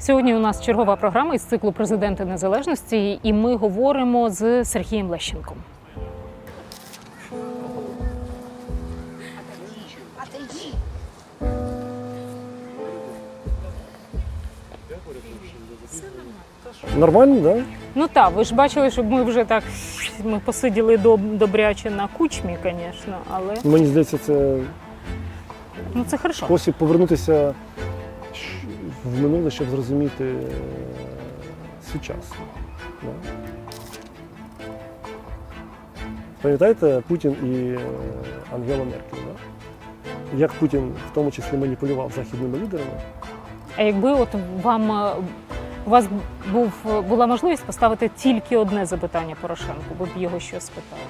Сьогодні у нас чергова програма із циклу Президенти Незалежності, і ми говоримо з Сергієм Лещенком. Нормально, да? Ну так, ви ж бачили, щоб ми вже так ми посиділи доб- добряче на кучмі, звісно, але Мені здається, це ну це хорошо. спосіб повернутися в минуле, щоб зрозуміти е, сучасне. Да? Пам'ятаєте Путін і е, Ангела Меркель? Да? Як Путін в тому числі маніпулював західними лідерами? А якби от вам е, у вас був була можливість поставити тільки одне запитання Порошенку, ви б його що спитали?